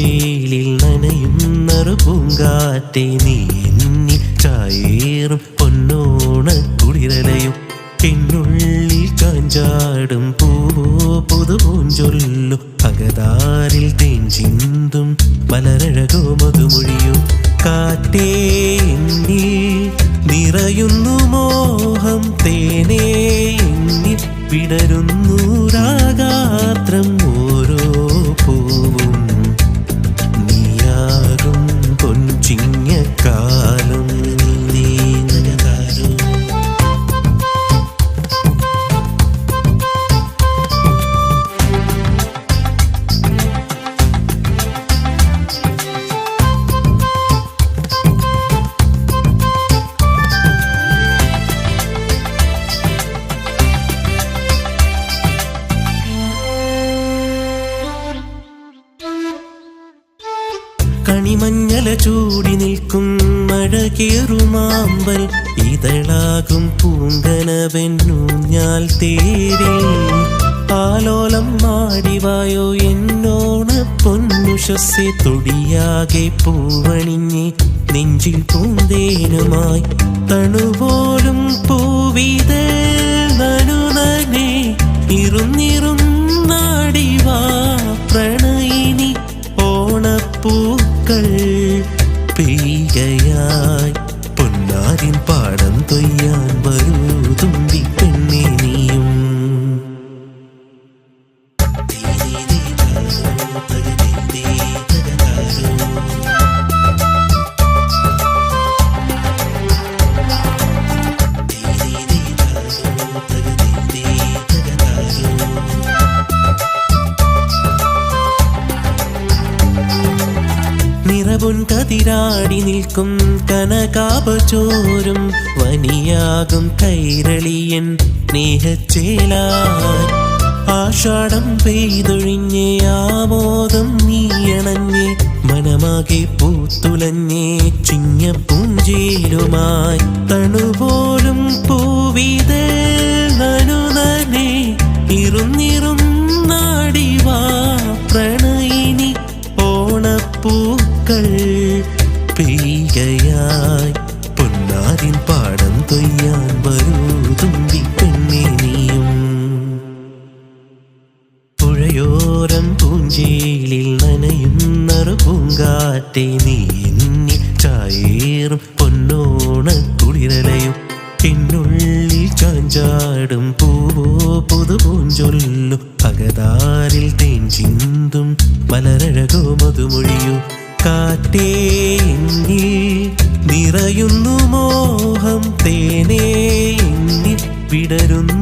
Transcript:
നെഞ്ചേലിൽ നനയുന്നറു പൂങ്കാറ്റെ നീ ചായേറും പൊന്നോണ കുളിരലയും എന്നുള്ളിൽ കാഞ്ചാടും പൂവോ പുതുപൂഞ്ചൊല്ലും അകതാരിൽ തേൻ ചിന്തും മലരഴകോ മധുമൊഴിയും. കാറ്റേ നീ നിറയുന്നു മോഹം തേനേ പിടരുന്നു രാഗാത്രം. കണിമഞ്ഞല ചൂടി നിൽക്കും മഴകേറുമാമ്പൽ. ഇതളാകും പൂങ്കനവെന്നൂഞ്ഞാൽ തേരിൽ ആലോലം മാടിവായോ എന്നോണ പൊന്നുഷസെ തൊടിയാകെ പൂവണിഞ്ഞ് നെഞ്ചിൽ പൂന്തേനുമായി തണുപോലും പൂവിതേ പൊന്നാരിൻ പാടം തൊയ്യാൻ വരൂ തുമ്പി പെണ്ണേ നീയും. നിറപൊൻ കതിരാടി നിൽക്കും കനകാപചോരും വനിയാകും കൈരളിയൻ സ്നേഹച്ചേലാൻ. ആഷാഢം പെയ്തൊഴിഞ്ഞേ ആമോദം നീയണഞ്ഞേ മനമാകെ പൂത്തുലഞ്ഞേ ചിങ്ങപ്പൂഞ്ചേലുമായി തണുപോലും പൂവിതേ പൊന്നാരിൻ പാടം തൊയ്യാൻ വരൂ പുഴയോരം പൂഞ്ചേലിൽ നനയുന്നറു പൂങ്കാറ്റെ നീ. മോഹം തേനേ എന്നിൽ വിടരുന്നു